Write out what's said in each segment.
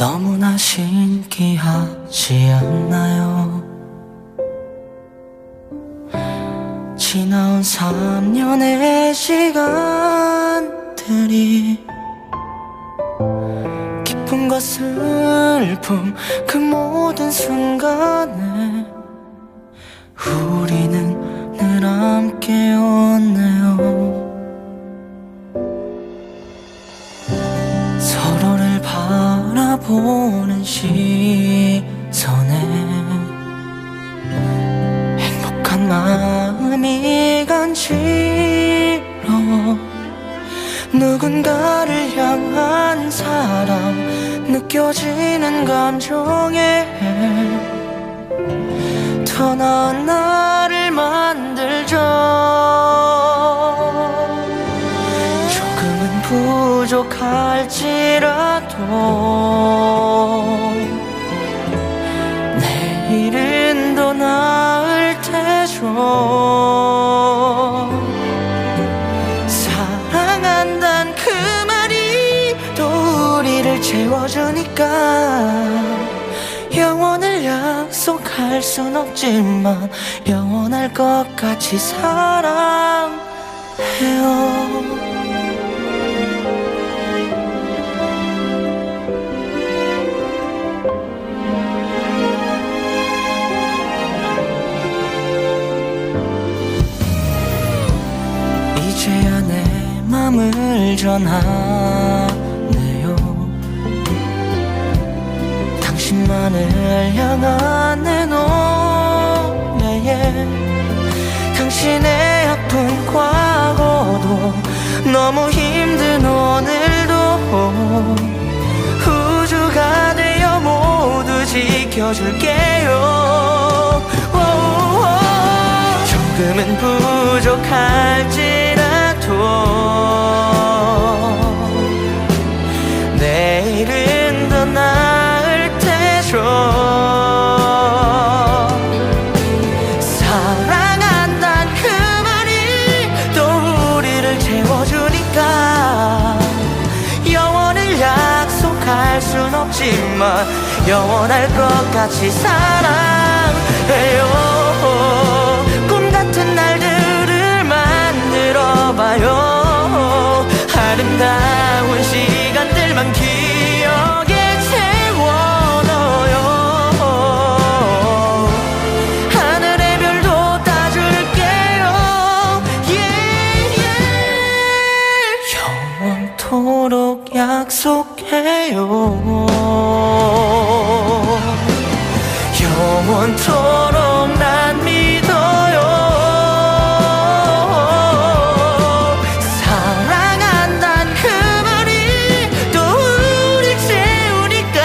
너무나 신기하지 않나요? 지나온 3년의 시간들이 기쁨과 슬픔 그 모든 순간에 우리는 바라보는 시선에 행복한 마음이 간지러워 누군가를 향한 사랑 느껴지는 감정에 더 나은 나를 만들죠. 조금은 부족할지라도 채워주니까 영원을 약속할 순 없지만 영원할 것 같이 사랑해요. 이제야 내 맘을 전하 당신만을 향한 내 노래에 당신의 아픈 과거도 너무 힘든 오늘도 우주가 되어 모두 지켜줄게요. 조금은 부족할지 없지만 영원할 것 같이 사랑해요. 꿈 같은 날들을 만들어봐요. 아름다운 시간들만 기 영원토록 약속해요. 영원토록 난 믿어요. 사랑한단 그 말이 또 우릴 채우니까.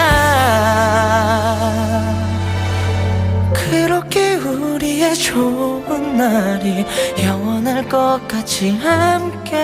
그렇게 우리의 좋은 날이 영원할 것 같이 함께